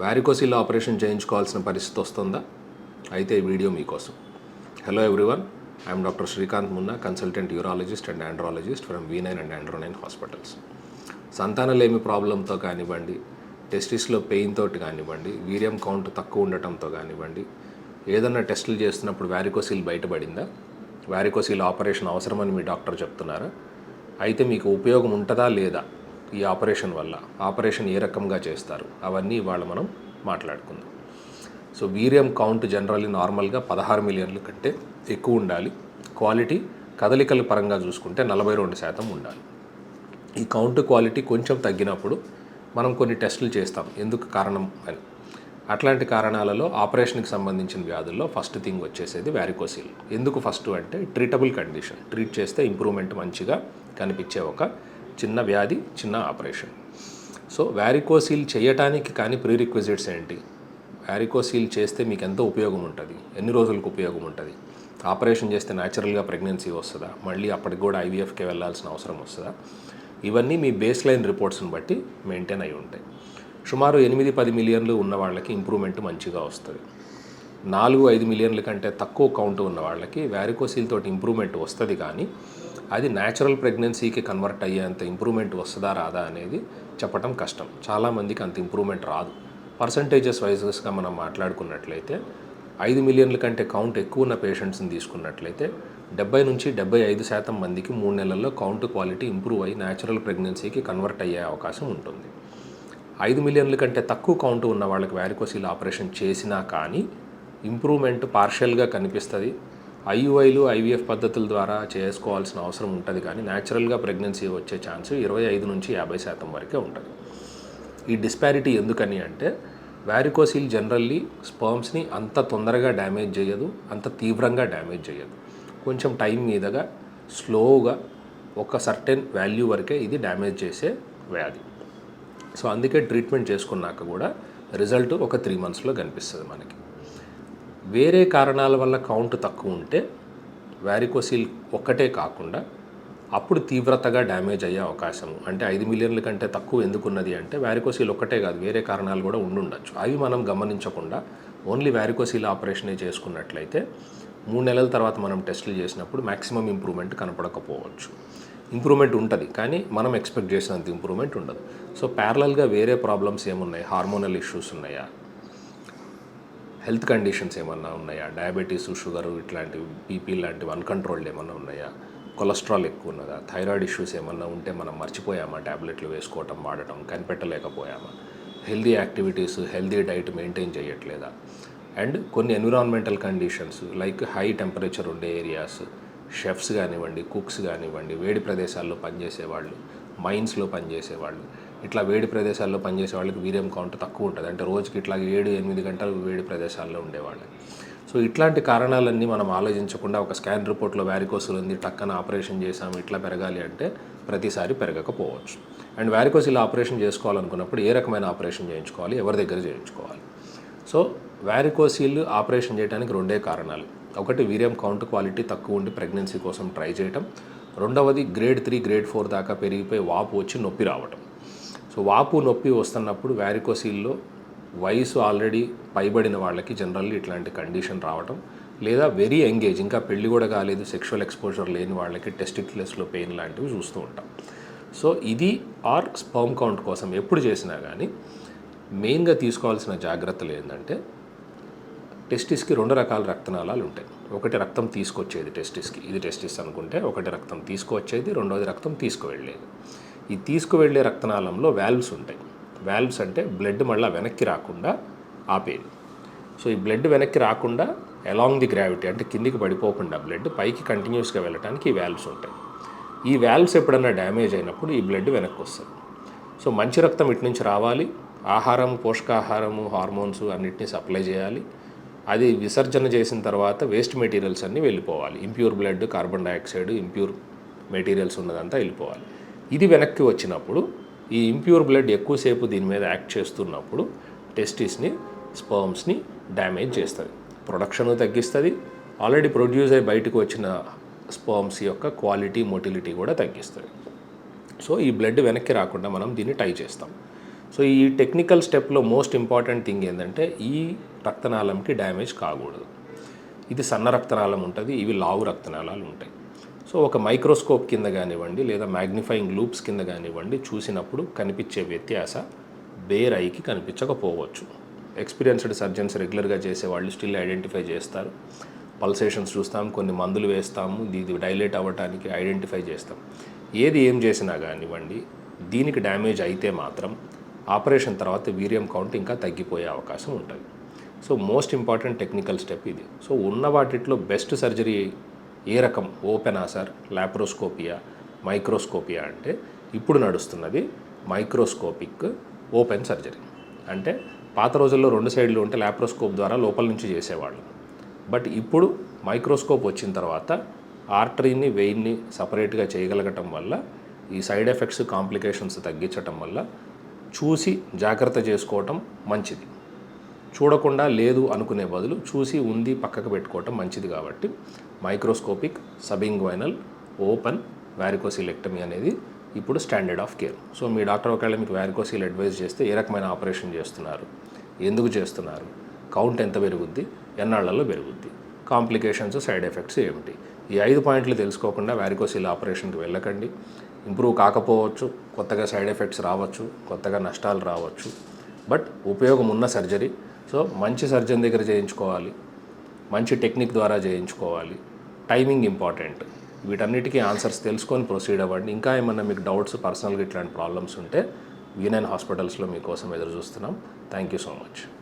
Varicocele operation చేయించుకోవాల్సిన పరిస్థితి వస్తుందా? అయితే ఈ వీడియో మీకోసం. Hello everyone I'm doctor Srikanth Munna consultant urologist and andrologist from V nine and andro nine hospitals సంతానలేమి ప్రాబ్లంతో కానివ్వండి టెస్టిస్లో పెయిన్ తోటి కానివ్వండి వీర్యం కౌంట్ తక్కువ ఉండటంతో కానివ్వండి ఏదన్నా టెస్టులు చేస్తున్నప్పుడు వ్యారికోసిల్ బయటపడిందా? వ్యారికోసిల్ ఆపరేషన్ అవసరమని మీ డాక్టర్ చెప్తున్నారా? అయితే మీకు ఉపయోగం ఉంటుందా లేదా? ఈ ఆపరేషన్ వల్ల ఆపరేషన్ ఏ రకంగా చేస్తారు అవన్నీ ఇవాళ మనం మాట్లాడుకుందాం. సో వీర్యం కౌంట్ జనరల్లీ నార్మల్గా పదహారు మిలియన్ల కంటే ఎక్కువ ఉండాలి. క్వాలిటీ కదలికల పరంగా చూసుకుంటే నలభై రెండు శాతం ఉండాలి. ఈ కౌంట్ క్వాలిటీ కొంచెం తగ్గినప్పుడు మనం కొన్ని టెస్టులు చేస్తాం. ఎందుకు కారణం అని. అట్లాంటి కారణాలలో ఆపరేషన్కి సంబంధించిన వ్యాధుల్లో ఫస్ట్ థింగ్ వచ్చేసేది వ్యారికోసిల్ ఎందుకు ఫస్ట్ అంటే ట్రీటబుల్ కండిషన్. ట్రీట్ చేస్తే ఇంప్రూవ్మెంట్ మంచిగా కనిపించే ఒక చిన్న వ్యాధి చిన్న ఆపరేషన్. సో వ్యారికోసీల్ చేయటానికి కానీ ప్రీరిక్విజిట్స్ ఏంటి? వ్యారికోసీల్ చేస్తే మీకు ఎంత ఉపయోగం ఉంటుంది. ఎన్ని రోజులకు ఉపయోగం ఉంటుంది? ఆపరేషన్ చేస్తే న్యాచురల్గా ప్రెగ్నెన్సీ వస్తుందా? మళ్ళీ అప్పటికి కూడా ఐవీఎఫ్కి వెళ్ళాల్సిన అవసరం వస్తుందా? ఇవన్నీ మీ బేస్ లైన్ రిపోర్ట్స్ని బట్టి మెయింటైన్ అయి ఉంటాయి. సుమారు ఎనిమిది పది మిలియన్లు ఉన్న వాళ్ళకి ఇంప్రూవ్మెంట్ మంచిగా వస్తుంది. నాలుగు ఐదు మిలియన్ల కంటే తక్కువ కౌంట్ ఉన్న వాళ్ళకి వ్యారికోసీల్ తోటి ఇంప్రూవ్మెంట్ వస్తుంది కానీ అది న్యాచురల్ ప్రెగ్నెన్సీకి కన్వర్ట్ అయ్యేంత ఇంప్రూవ్మెంట్ వస్తుందా రాదా అనేది చెప్పడం కష్టం. చాలామందికి అంత ఇంప్రూవ్మెంట్ రాదు. పర్సంటేజెస్ వైజెస్గా మనం మాట్లాడుకున్నట్లయితే ఐదు మిలియన్ల కంటే కౌంట్ ఎక్కువ ఉన్న పేషెంట్స్ని తీసుకున్నట్లయితే డెబ్బై నుంచి డెబ్బై ఐదు శాతం మందికి మూడు నెలల్లో కౌంట్ క్వాలిటీ ఇంప్రూవ్ అయ్యి న్యాచురల్ ప్రెగ్నెన్సీకి కన్వర్ట్ అయ్యే అవకాశం ఉంటుంది. ఐదు మిలియన్ల కంటే తక్కువ కౌంట్ ఉన్న వాళ్ళకి వ్యారికోసిల్ ఆపరేషన్ చేసినా కానీ ఇంప్రూవ్మెంట్ పార్షియల్గా కనిపిస్తుంది. ఐయుఐలు ఐవీఎఫ్ పద్ధతుల ద్వారా చేసుకోవాల్సిన అవసరం ఉంటుంది కానీ న్యాచురల్గా ప్రెగ్నెన్సీ వచ్చే ఛాన్స్ ఇరవై ఐదు నుంచి యాభై శాతం వరకే ఉంటుంది. ఈ డిస్పారిటీ ఎందుకని అంటే వ్యారికోసీల్ జనరల్లీ స్పర్మ్స్ని అంత తొందరగా డ్యామేజ్ చేయదు అంత తీవ్రంగా డ్యామేజ్ చేయదు. కొంచెం టైం మీదగా స్లోగా ఒక సర్టెన్ వాల్యూ వరకే ఇది డ్యామేజ్ చేసే వ్యాధి. సో అందుకే ట్రీట్మెంట్ చేసుకున్నాక కూడా రిజల్ట్ ఒక త్రీ మంత్స్లో కనిపిస్తుంది మనకి. వేరే కారణాల వల్ల కౌంట్ తక్కువ ఉంటే వ్యారికోసిల్ ఒక్కటే కాకుండా అప్పుడు తీవ్రతగా డ్యామేజ్ అయ్యే అవకాశం అంటే ఐదు మిలియన్ల కంటే తక్కువ ఎందుకున్నది అంటే వ్యారికోసిల్ ఒక్కటే కాదు వేరే కారణాలు కూడా ఉండుండొచ్చు. అవి మనం గమనించకుండా ఓన్లీ వ్యారికోసిల్ ఆపరేషనే చేసుకున్నట్లయితే మూడు నెలల తర్వాత మనం టెస్టులు చేసినప్పుడు మ్యాక్సిమం ఇంప్రూవ్మెంట్ కనపడకపోవచ్చు. ఇంప్రూవ్మెంట్ ఉంటుంది కానీ మనం ఎక్స్పెక్ట్ చేసినంత ఇంప్రూవ్మెంట్ ఉండదు. సో ప్యారలల్గా వేరే ప్రాబ్లమ్స్ ఏమున్నాయి? హార్మోనల్ ఇష్యూస్ ఉన్నాయా? హెల్త్ కండిషన్స్ ఏమన్నా ఉన్నాయా? డయాబెటీస్ షుగర్ ఇట్లాంటివి బీపీ లాంటివి అన్కంట్రోల్డ్ ఏమన్నా ఉన్నాయా? కొలెస్ట్రాల్ ఎక్కువ ఉన్నదా? థైరాయిడ్ ఇష్యూస్ ఏమన్నా ఉంటే మనం మర్చిపోయామా? ట్యాబ్లెట్లు వేసుకోవటం వాడటం కనిపెట్టలేకపోయామా? Healthy activities healthy diet maintain చేయట్లేదా? అండ్ కొన్ని environmental conditions like high temperature ఉండే ఏరియాస్ షెఫ్స్ కానివ్వండి కుక్స్ కానివ్వండి వేడి ప్రదేశాల్లో పనిచేసేవాళ్ళు మైన్స్లో పనిచేసేవాళ్ళు. ఇట్లా వేడి ప్రదేశాల్లో పనిచేసే వాళ్ళకి వీర్యం కౌంట్ తక్కువ ఉంటుంది. అంటే రోజుకి ఇట్లా ఏడు ఎనిమిది గంటలు వేడి ప్రదేశాల్లో ఉండేవాళ్ళు. సో ఇట్లాంటి కారణాలన్నీ మనం ఆలోచించకుండా ఒక స్కాన్ రిపోర్ట్లో వ్యారికోసిల్ ఉంది టక్కన ఆపరేషన్ చేసాము ఇట్లా పెరగాలి అంటే ప్రతిసారి పెరగకపోవచ్చు. అండ్ వ్యారికోసిల్ ఆపరేషన్ చేసుకోవాలనుకున్నప్పుడు ఏ రకమైన ఆపరేషన్ చేయించుకోవాలి? ఎవరి దగ్గర చేయించుకోవాలి? సో వ్యారికోసిల్ ఆపరేషన్ చేయడానికి రెండే కారణాలు. ఒకటి వీర్యం కౌంట్ క్వాలిటీ తక్కువ ఉండి ప్రెగ్నెన్సీ కోసం ట్రై చేయటం. రెండవది గ్రేడ్ త్రీ గ్రేడ్ ఫోర్ దాకా పెరిగిపోయి వాపు వచ్చి నొప్పి రావటం. సో వాపు నొప్పి వస్తున్నప్పుడు వ్యారికోసీల్లో వయసు ఆల్రెడీ పైబడిన వాళ్ళకి జనరల్లీ ఇట్లాంటి కండిషన్ రావటం. లేదా వెరీ ఎంగేజ్ ఇంకా పెళ్ళి కూడా కాలేదు సెక్షువల్ ఎక్స్పోజర్ లేని వాళ్ళకి టెస్టిక్యులస్లో పెయిన్ లాంటివి చూస్తూ ఉంటాం. సో ఇది ఆర్ స్పర్మ్ కౌంట్ కోసం ఎప్పుడు చేసినా కానీ మెయిన్గా తీసుకోవాల్సిన జాగ్రత్తలు ఏంటంటే టెస్టిస్కి రెండు రకాల రక్తనాళాలు ఉంటాయి. ఒకటి రక్తం తీసుకొచ్చేది టెస్టిస్కి ఇది టెస్టిస్ అనుకుంటే ఒకటి రక్తం తీసుకువచ్చేది రెండోది రక్తం తీసుకువెళ్ళేది. ఈ తీసుకువెళ్ళే రక్తనాళంలో వాల్వ్స్ ఉంటాయి. వాల్వ్స్ అంటే బ్లడ్ మళ్ళీ వెనక్కి రాకుండా ఆపేది. సో ఈ బ్లడ్ వెనక్కి రాకుండా అలాంగ్ ది గ్రావిటీ అంటే కిందికి పడిపోకుండా బ్లడ్ పైకి కంటిన్యూస్గా వెళ్ళడానికి ఈ వాల్వ్స్ ఉంటాయి. ఈ వాల్వ్స్ ఎప్పుడన్నా డ్యామేజ్ అయినప్పుడు ఈ బ్లడ్ వెనక్కి వస్తుంది సో మంచి రక్తం ఇటు నుంచి రావాలి. ఆహారం పోషకాహారము హార్మోన్స్ అన్నిటినీ సప్లై చేయాలి. అది విసర్జన చేసిన తర్వాత వేస్ట్ మెటీరియల్స్ అన్నీ వెళ్ళిపోవాలి. Impure blood carbon dioxide impure materials ఉన్నదంతా వెళ్ళిపోవాలి. ఇది వెనక్కి వచ్చినప్పుడు ఈ ఇంప్యూర్ బ్లడ్ ఎక్కువసేపు దీని మీద యాక్ట్ చేస్తున్నప్పుడు టెస్టిస్ని స్పర్మ్స్ని డ్యామేజ్ చేస్తుంది. ప్రొడక్షన్ తగ్గిస్తుంది. ఆల్రెడీ ప్రొడ్యూస్ అయ్యి బయటకు వచ్చిన స్పర్మ్స్ యొక్క క్వాలిటీ మొటిలిటీ కూడా తగ్గిస్తుంది. సో ఈ బ్లడ్ వెనక్కి రాకుండా మనం దీన్ని టై చేస్తాం. సో ఈ టెక్నికల్ స్టెప్లో మోస్ట్ ఇంపార్టెంట్ థింగ్ ఏంటంటే ఈ రక్తనాళంకి డ్యామేజ్ కాకూడదు. ఇది సన్న రక్తనాళం ఉంటుంది ఇవి లావు రక్తనాళాలు ఉంటాయి. సో ఒక మైక్రోస్కోప్ కింద కానివ్వండి లేదా మ్యాగ్నిఫైయింగ్ లూప్స్ కింద కానివ్వండి చూసినప్పుడు కనిపించే వ్యత్యాస బేర్ ఐకి కనిపించకపోవచ్చు. ఎక్స్పీరియన్స్డ్ సర్జన్స్ రెగ్యులర్గా చేసేవాళ్ళు స్టిల్ ఐడెంటిఫై చేస్తారు. పల్సేషన్స్ చూస్తాం కొన్ని మందులు వేస్తాము ఇది డైలేట్ అవ్వడానికి ఐడెంటిఫై చేస్తాం. ఏది ఏం చేసినా కానివ్వండి దీనికి డ్యామేజ్ అయితే మాత్రం ఆపరేషన్ తర్వాత వీర్యం కౌంట్ ఇంకా తగ్గిపోయే అవకాశం ఉంటుంది. So most important technical step ఇది. సో ఉన్న వాటిట్లో బెస్ట్ సర్జరీ ఏ రకం? ఓపెనా సార్ లాప్రోస్కోపియా మైక్రోస్కోపియా అంటే ఇప్పుడు నడుస్తున్నది మైక్రోస్కోపిక్ ఓపెన్ సర్జరీ. అంటే పాత రోజుల్లో రెండు సైడ్లు ఉంటే లాప్రోస్కోప్ ద్వారా లోపల నుంచి చేసేవాళ్ళు. బట్ ఇప్పుడు మైక్రోస్కోప్ వచ్చిన తర్వాత ఆర్టరీని వెయిన్ని సపరేట్గా చేయగలగటం వల్ల ఈ సైడ్ ఎఫెక్ట్స్ కాంప్లికేషన్స్ తగ్గించటం వల్ల చూసి జాగ్రత్త చేసుకోవటం మంచిది. చూడకుండా లేదు అనుకునే బదులు చూసి ఉంది పక్కకు పెట్టుకోవటం మంచిది కాబట్టి మైక్రోస్కోపిక్ సబింగ్వైనల్ ఓపెన్ వ్యారికోసిలెక్టమీ అనేది ఇప్పుడు స్టాండర్డ్ ఆఫ్ కేర్. సో మీ డాక్టర్ ఒకవేళ మీకు వ్యారికోసిల్ అడ్వైజ్ చేస్తే ఏ రకమైన ఆపరేషన్ చేస్తున్నారు? ఎందుకు చేస్తున్నారు? కౌంట్ ఎంత పెరుగుద్ది? ఎన్నాళ్ళలో పెరుగుద్ది? కాంప్లికేషన్స్ సైడ్ ఎఫెక్ట్స్ ఏమిటి? ఈ ఐదు పాయింట్లు తెలుసుకోకుండా వ్యారికోసిల్ ఆపరేషన్కి వెళ్ళకండి. ఇంప్రూవ్ కాకపోవచ్చు కొత్తగా సైడ్ ఎఫెక్ట్స్ రావచ్చు కొత్తగా నష్టాలు రావచ్చు. బట్ ఉపయోగం ఉన్న సర్జరీ సో మంచి సర్జన్ దగ్గర చేయించుకోవాలి. మంచి టెక్నిక్ ద్వారా చేయించుకోవాలి. Timing important. వీటన్నిటికీ ఆన్సర్స్ తెలుసుకొని ప్రొసీడ్ అవ్వండి. ఇంకా ఏమన్నా మీకు డౌట్స్ పర్సనల్గా ఇట్లాంటి ప్రాబ్లమ్స్ ఉంటే వీనైన్ హాస్పిటల్స్లో మీకోసం ఎదురు చూస్తున్నాం థ్యాంక్ యూ సో మచ్.